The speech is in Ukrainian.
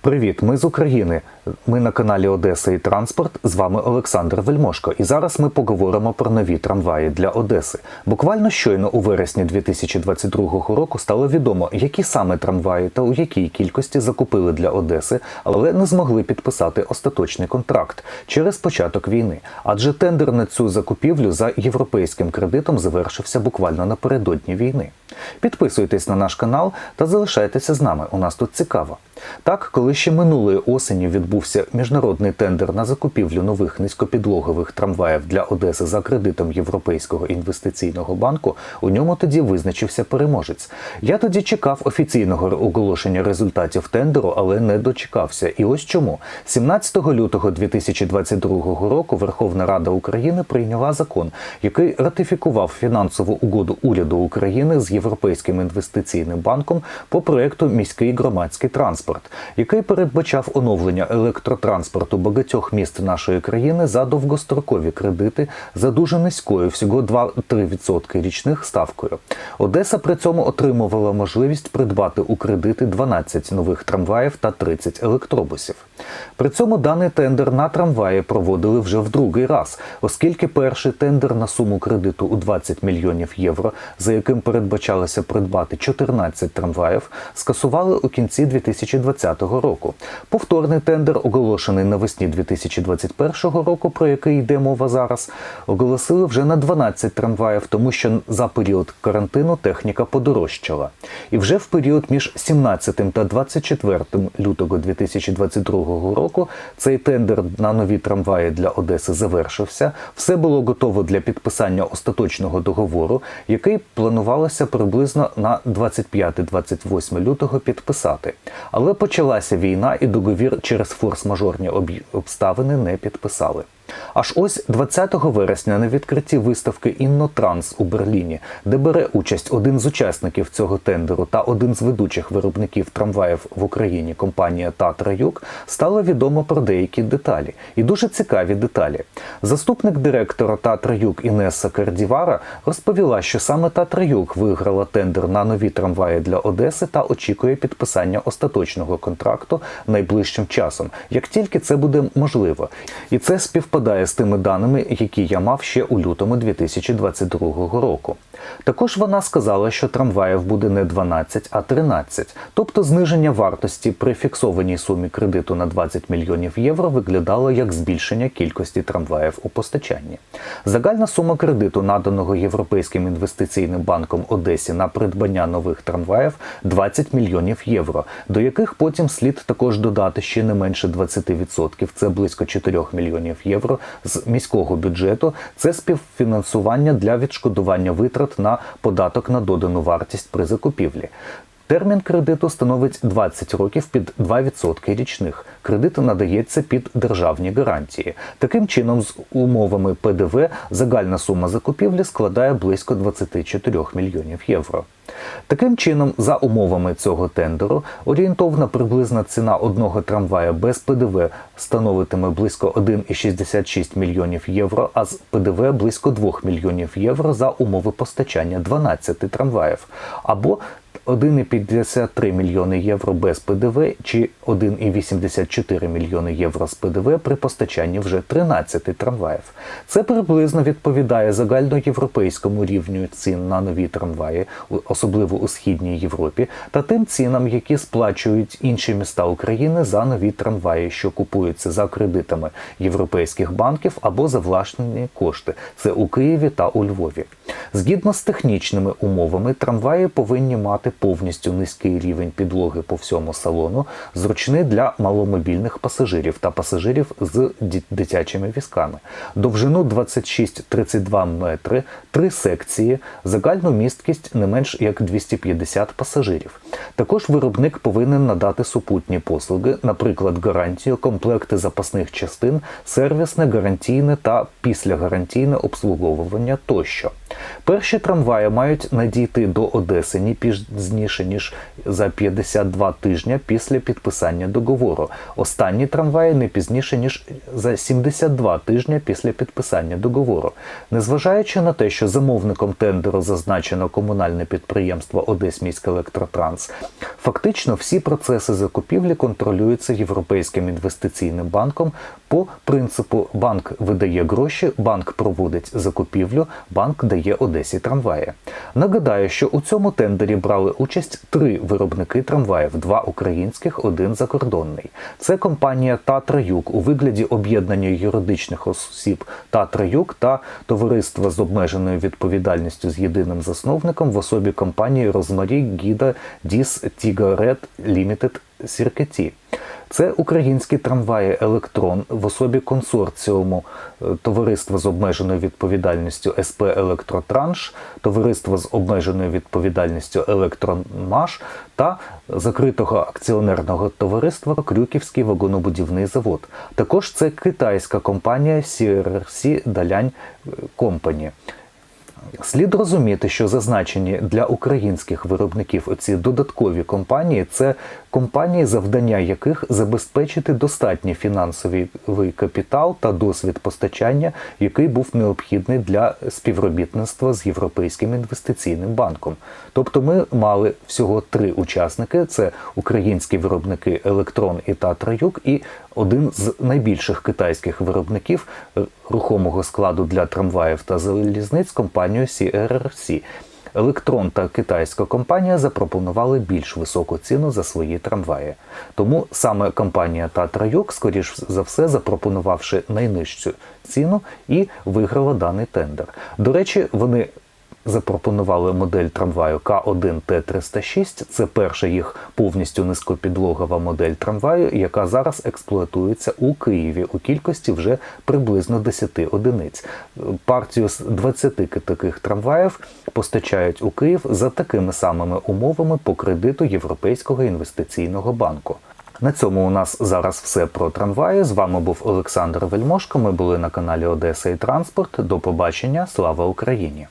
Привіт, ми з України. Ми на каналі Одеса і Транспорт. З вами Олександр Вельмошко. І зараз ми поговоримо про нові трамваї для Одеси. Буквально щойно у вересні 2022 року стало відомо, які саме трамваї та у якій кількості закупили для Одеси, але не змогли підписати остаточний контракт через початок війни. Адже тендер на цю закупівлю за європейським кредитом завершився буквально напередодні війни. Підписуйтесь на наш канал та залишайтеся з нами. У нас тут цікаво. Так, коли ще минулої осені відбувся міжнародний тендер на закупівлю нових низькопідлогових трамваїв для Одеси за кредитом Європейського інвестиційного банку, у ньому тоді визначився переможець. Я тоді чекав офіційного оголошення результатів тендеру, але не дочекався. І ось чому 17 лютого 2022 року Верховна Рада України прийняла закон, який ратифікував фінансову угоду уряду України з Європейським інвестиційним банком по проекту Міський громадський транспорт, який передбачав оновлення електротранспорту багатьох міст нашої країни за довгострокові кредити за дуже низькою, всього 2-3% річних ставкою. Одеса при цьому отримувала можливість придбати у кредити 12 нових трамваїв та 30 електробусів. При цьому даний тендер на трамваї проводили вже в другий раз, оскільки перший тендер на суму кредиту у 20 мільйонів євро, за яким передбачалося придбати 14 трамваїв, скасували у кінці 2020 року. Повторний тендер, оголошений навесні 2021 року, про який йде мова зараз, оголосили вже на 12 трамваїв, тому що за період карантину техніка подорожчала. І вже в період між 17 та 24 лютого 2022 року цей тендер на нові трамваї для Одеси завершився. Все було готово для підписання остаточного договору, який планувалося приблизно на 25-28 лютого підписати. Але почалася війна, і договір через форс-мажорні обставини не підписали. Аж ось 20 вересня на відкритті виставки Іннотранс у Берліні, де бере участь один з учасників цього тендеру та один з ведучих виробників трамваїв в Україні компанія Татра Юг, стало відомо про деякі деталі. І дуже цікаві деталі. Заступник директора Татра Юг Інеса Кардівара розповіла, що саме Татра Юг виграла тендер на нові трамваї для Одеси та очікує підписання остаточного контракту найближчим часом, як тільки це буде можливо. І це співпадає з тими даними, які я мав ще у лютому 2022 року. Також вона сказала, що трамваїв буде не 12, а 13. Тобто зниження вартості при фіксованій сумі кредиту на 20 мільйонів євро виглядало як збільшення кількості трамваїв у постачанні. Загальна сума кредиту, наданого Європейським інвестиційним банком Одесі на придбання нових трамваїв 20 мільйонів євро, до яких потім слід також додати ще не менше 20%, це близько 4 мільйонів євро з міського бюджету. Це співфінансування для відшкодування витрат на податок на додану вартість при закупівлі. Термін кредиту становить 20 років під 2% річних. Кредит надається під державні гарантії. Таким чином, з умовами ПДВ загальна сума закупівлі складає близько 24 мільйонів євро. Таким чином, за умовами цього тендеру, орієнтовна приблизна ціна одного трамвая без ПДВ становитиме близько 1,66 мільйонів євро, а з ПДВ близько 2 мільйонів євро за умови постачання 12 трамваїв, або 1,53 мільйони євро без ПДВ чи 1,84 мільйони євро з ПДВ при постачанні вже 13 трамваїв. Це приблизно відповідає загальноєвропейському рівню цін на нові трамваї, особливо у східній Європі, та тим цінам, які сплачують інші міста України за нові трамваї, що купуються за кредитами європейських банків або за власні кошти. Це у Києві та у Львові. Згідно з технічними умовами, трамваї повинні мати повністю низький рівень підлоги по всьому салону, зручний для маломобільних пасажирів та пасажирів з дитячими візками, довжину 26-32 метри, три секції, загальну місткість не менш як 250 пасажирів. Також виробник повинен надати супутні послуги, наприклад, гарантію, комплекти запасних частин, сервісне, гарантійне та післягарантійне обслуговування тощо. Перші трамваї мають надійти до Одеси не пізніше ніж за 52 тижня після підписання договору. Останні трамваї не пізніше ніж за 72 тижня після підписання договору. Незважаючи на те, що замовником тендеру зазначено комунальне підприємство Одесміськелектротранс, фактично всі процеси закупівлі контролюються Європейським інвестиційним банком по принципу банк видає гроші, банк проводить закупівлю, банк дає Одесі трамваї. Нагадаю, що у цьому тендері брали участь три виробники трамваїв: два українських, один закордонний. Це компанія Татра Юг у вигляді об'єднання юридичних осіб Татра Юг та товариства з обмеженою відповідальністю з єдиним засновником в особі компанії Розмарі Гіда Діс Тігарет Лімітед Сіркеті. Це українські трамваї Електрон в особі консорціуму е, Товариства з обмеженою відповідальністю СП Електротранш, Товариства з обмеженою відповідальністю Електромаш та закритого акціонерного товариства Крюківський вагонобудівний завод. Також це китайська компанія CRC Далянь Компані. Слід розуміти, що зазначені для українських виробників оці додаткові компанії це компанії, завдання яких забезпечити достатній фінансовий капітал та досвід постачання, який був необхідний для співробітництва з Європейським інвестиційним банком. Тобто, ми мали всього три учасники: це українські виробники Електрон і Татраюк, і один з найбільших китайських виробників рухомого складу для трамваїв та залізниць компанію CRRC. Електрон та китайська компанія запропонували більш високу ціну за свої трамваї. Тому саме компанія Татраюк, скоріш за все, запропонувавши найнижчу ціну і виграла даний тендер. До речі, вони запропонували модель трамваю К1Т306. Це перша їх повністю низькопідлогова модель трамваю, яка зараз експлуатується у Києві у кількості вже приблизно 10 одиниць. Партію з 20 таких трамваїв постачають у Київ за такими самими умовами по кредиту Європейського інвестиційного банку. На цьому у нас зараз все про трамваї. З вами був Олександр Вельмошко. Ми були на каналі Одеса і Транспорт. До побачення. Слава Україні!